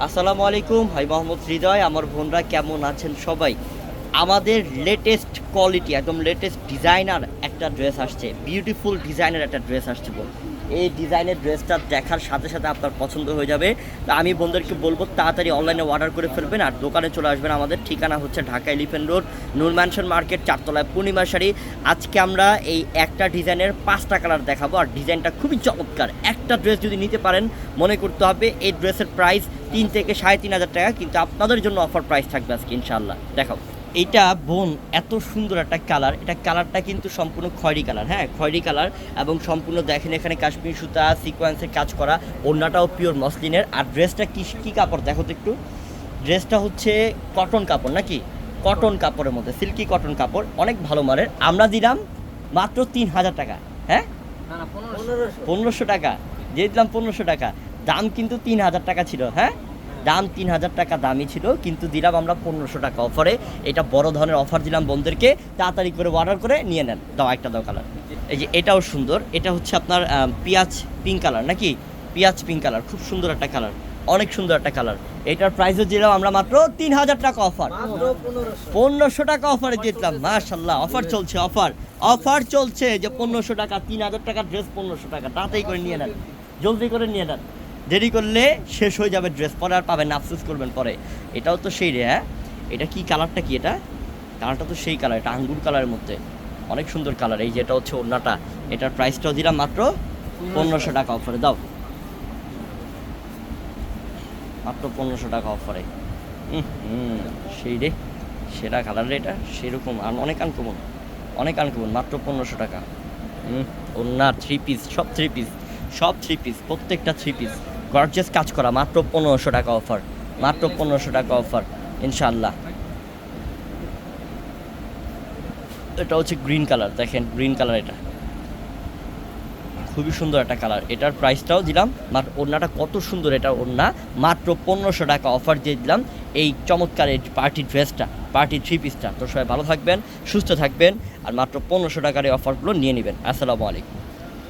আসসালামু আলাইকুম, ভাই মোহাম্মদ হৃদয়, আমার বোনরা কেমন আছেন সবাই? আমাদের লেটেস্ট কোয়ালিটি একদম লেটেস্ট ডিজাইনার একটা ড্রেস আসছে বিউটিফুল ডিজাইনের একটা ড্রেস আসছে, বোন। এই ডিজাইনের ড্রেসটা দেখার সাথে সাথে আপনার পছন্দ হয়ে যাবে। তো আমি বন্ধুদেরকে বলব, তাড়াতাড়ি অনলাইনে অর্ডার করে ফেলবেন আর দোকানে চলে আসবেন। আমাদের ঠিকানা হচ্ছে Dhaka elephant road Noor mansion market চারতলায় Purnima sari. আজকে আমরা এই একটা ডিজাইনের পাঁচটা কালার দেখাবো আর ডিজাইনটা খুবই চমৎকার। একটা ড্রেস যদি নিতে পারেন, মনে করতে হবে এই ড্রেসের প্রাইস তিন থেকে সাড়ে তিন হাজার টাকা, কিন্তু আপনাদের জন্য অফার প্রাইস থাকবে আজকে, ইনশাআল্লাহ। দেখাও। এইটা বোন এত সুন্দর একটা কালার। এটা কালারটা কিন্তু সম্পূর্ণ খয়েরি কালার হ্যাঁ? খয়েরি কালার এবং সম্পূর্ণ দেখেন এখানে কাশ্মীর সুতা সিকোয়েন্সের কাজ করা ওড়নাটাও পিওর মসলিনের। আর ড্রেসটা কি কি কাপড়? দেখো তো একটু। ড্রেসটা হচ্ছে কটন কাপড় নাকি? কটন কাপড়ের মধ্যে সিল্কি কটন কাপড় অনেক ভালো মানের। আমরা দিলাম মাত্র তিন হাজার টাকা হ্যাঁ? পনেরোশো টাকা দিয়ে দিলাম পনেরোশো টাকা। দাম কিন্তু তিন হাজার টাকা ছিল হ্যাঁ? দাম তিন হাজার টাকা দামি ছিল কিন্তু দিলাম আমরা পনেরোশো টাকা অফারে। এটা বড় ধরনের অফার দিলাম বন্ধুদেরকে তাড়াতাড়ি করে অর্ডার করে নিয়ে নেন। দাও একটা দাও কালার এই যে এটাও সুন্দর এটা হচ্ছে আপনার পেঁয়াজ পিঙ্ক কালার নাকি? পেঁয়াজ পিঙ্ক কালার খুব সুন্দর একটা কালার অনেক সুন্দর একটা কালার এটার প্রাইসও দিলাম আমরা মাত্র তিন হাজার টাকা অফার পনেরোশো। টাকা অফারে দিয়েছিলাম মাশাল্লাহ অফার চলছে অফার অফার চলছে যে পনেরোশো টাকা তিন হাজার টাকার ড্রেস পনেরোশো টাকা তাড়াতাড়ি করে নিয়ে নেন। জলদি করে নিয়ে নেন। দেরি করলে শেষ হয়ে যাবে ড্রেস পরে আর পাবেন আফসোস করবেন পরে। এটাও তো সেই রে হ্যাঁ? এটা কি কালারটা কি এটা? কালারটা তো সেই কালার, এটা আঙ্গুর কালারের মধ্যে। অনেক সুন্দর কালার, এই যেটা হচ্ছে ওড়নাটা। এটার প্রাইসটাও দিলাম মাত্র পনেরোশো টাকা অফারে দাও। মাত্র পনেরোশো টাকা অফারে হুম, সেই রে, সেরা কালার রে এটা, সেরকম আর অনেক আনকমন অনেক আনকমন মাত্র পনেরোশো টাকা। হুম ওনার থ্রি পিস সব থ্রি পিস সব থ্রি পিস প্রত্যেকটা থ্রি পিস গর্জেস কাজ করা, মাত্র পনেরোশো টাকা অফার মাত্র পনেরোশো টাকা অফার ইনশাল্লাহ এটা হচ্ছে গ্রিন কালার দেখেন গ্রিন কালার এটা। খুবই সুন্দর একটা কালার এটার প্রাইসটাও দিলাম মাত্র ওড়নাটা কত সুন্দর এটা ওড়না। মাত্র পনেরোশো টাকা অফার দিয়ে দিলাম এই চমৎকার এই পার্টি ড্রেসটা পার্টি থ্রি পিসটা তো সবাই ভালো থাকবেন, সুস্থ থাকবেন, আর মাত্র পনেরোশো টাকার এই অফারগুলো নিয়ে নেবেন। আসসালামু আলাইকুম।